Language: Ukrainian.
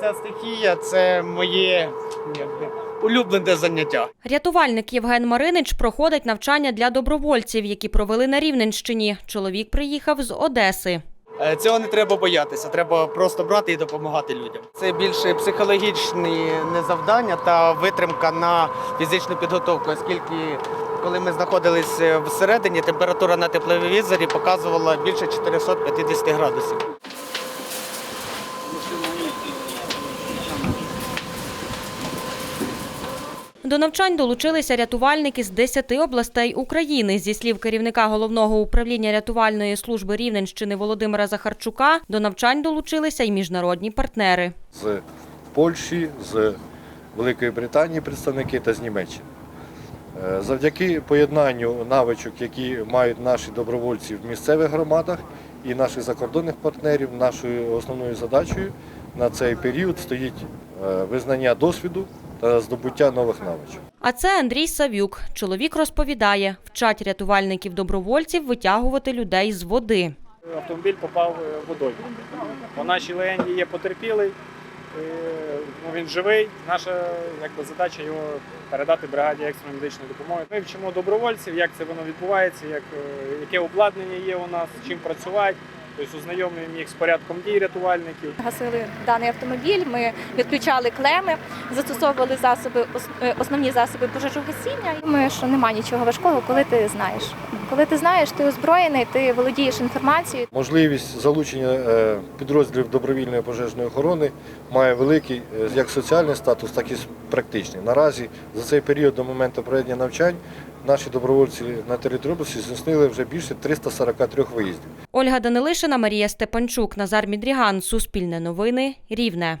Ця стихія це моє якби, улюблене заняття. Рятувальник Євген Маринич проходить навчання для добровольців, які провели на Рівненщині. Чоловік приїхав з Одеси. Е, Цього не треба боятися, треба просто брати і допомагати людям. Це більше психологічні завдання та витримка на фізичну підготовку, оскільки коли ми знаходилися всередині, температура на тепловізорі показувала більше 450 градусів. До навчань долучилися рятувальники з 10 областей України. Зі слів керівника головного управління рятувальної служби Рівненщини Володимира Захарчука, до навчань долучилися й міжнародні партнери. з Польщі, з Великої Британії представники та з Німеччини. Е, Завдяки поєднанню навичок, які мають наші добровольці в місцевих громадах і наших закордонних партнерів, нашою основною задачею на цей період стоїть е, визнання досвіду та здобуття нових навичок. А це Андрій Савюк. Чоловік розповідає, вчать рятувальників-добровольців витягувати людей з води. автомобіль попав е, водою. По нашій легенді є потерпілий, е, ну, він живий. Наша якби, задача його передати бригаді екстреної медичної допомоги. Ми вчимо добровольців, як це воно відбувається, як, е, яке обладнання є у нас, чим працювати. Тобто ознайомлюємо їх з порядком дій рятувальників. Гасили даний автомобіль, ми відключали клеми, застосовували засоби, е, основні засоби пожежогасіння. Думаю, що немає нічого важкого, коли ти знаєш. Коли ти знаєш, ти озброєний, ти володієш інформацією. Можливість залучення е, підрозділів добровільної пожежної охорони має великий е, як соціальний статус, так і практичний. Наразі за цей період до моменту проведення навчань наші добровольці на території області здійснили вже більше 343 виїздів. Ольга Данилишина, Марія Степанчук, Назар Мідріган. Суспільне новини. Рівне.